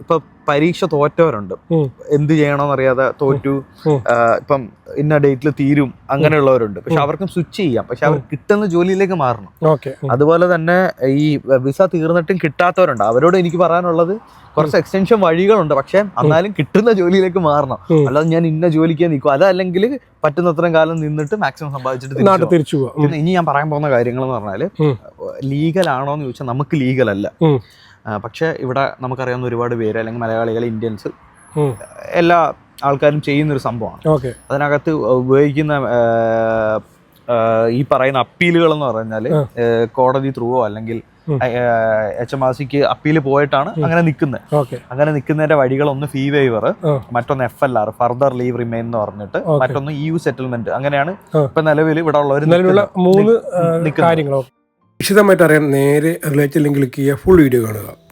ഇപ്പൊ പരീക്ഷ തോറ്റവരുണ്ട്. എന്ത് ചെയ്യണമെന്ന് അറിയാതെ തോറ്റു. ഇപ്പം ഇന്ന ഡേറ്റിൽ തീരും. അങ്ങനെയുള്ളവരുണ്ട്. പക്ഷെ അവർക്കും സ്വിച്ച് ചെയ്യാം. പക്ഷെ അവർ കിട്ടുന്ന ജോലിയിലേക്ക് മാറണം. അതുപോലെ തന്നെ ഈ വിസ തീർന്നിട്ടും കിട്ടാത്തവരുണ്ട്. അവരോട് എനിക്ക് പറയാനുള്ളത് കുറച്ച് എക്സ്റ്റൻഷൻ വഴികളുണ്ട്. പക്ഷെ എന്നാലും കിട്ടുന്ന ജോലിയിലേക്ക് മാറണം. അല്ലാതെ ഞാൻ ഇന്ന ജോലിക്ക് നിൽക്കും. അതല്ലെങ്കിൽ പറ്റുന്നത്രയും കാലം നിന്നിട്ട് മാക്സിമം സമ്പാദിച്ചിട്ട് തിരിച്ചു ഇനി ഞാൻ പറയാൻ പോകുന്ന കാര്യങ്ങൾ എന്ന് പറഞ്ഞാൽ ലീഗൽ ആണോ എന്ന് ചോദിച്ചാൽ നമുക്ക് ലീഗൽ അല്ല. പക്ഷെ ഇവിടെ നമുക്കറിയാവുന്ന ഒരുപാട് പേര് അല്ലെങ്കിൽ മലയാളികൾ ഇന്ത്യൻസ് എല്ലാ ആൾക്കാരും ചെയ്യുന്നൊരു സംഭവമാണ്. അതിനകത്ത് ഉപയോഗിക്കുന്ന ഈ പറയുന്ന അപ്പീലുകൾ എന്ന് പറഞ്ഞാൽ. കോടതി ത്രൂവോ അല്ലെങ്കിൽ എച്ച് എം ആർ സിക്ക് അപ്പീൽ പോയിട്ടാണ് അങ്ങനെ നിൽക്കുന്നത് അങ്ങനെ നിൽക്കുന്നതിന്റെ വഴികൾ ഒന്ന് ഫീ വേവർ മറ്റൊന്ന് F L R further leave remain എന്ന് പറഞ്ഞിട്ട് മറ്റൊന്ന് ഇ യു സെറ്റിൽമെന്റ് അങ്ങനെയാണ്. ഇപ്പൊ നിലവിൽ ഇവിടെ ഉള്ളവർ നിലവിലുള്ള മൂന്ന്. കാര്യങ്ങൾ വിശദമായിട്ട് അറിയാൻ നേരെ റിലേറ്റ് ലിങ്കിൽ ക്ലിക്ക് ചെയ്യുക. ഫുൾ വീഡിയോ കാണുക.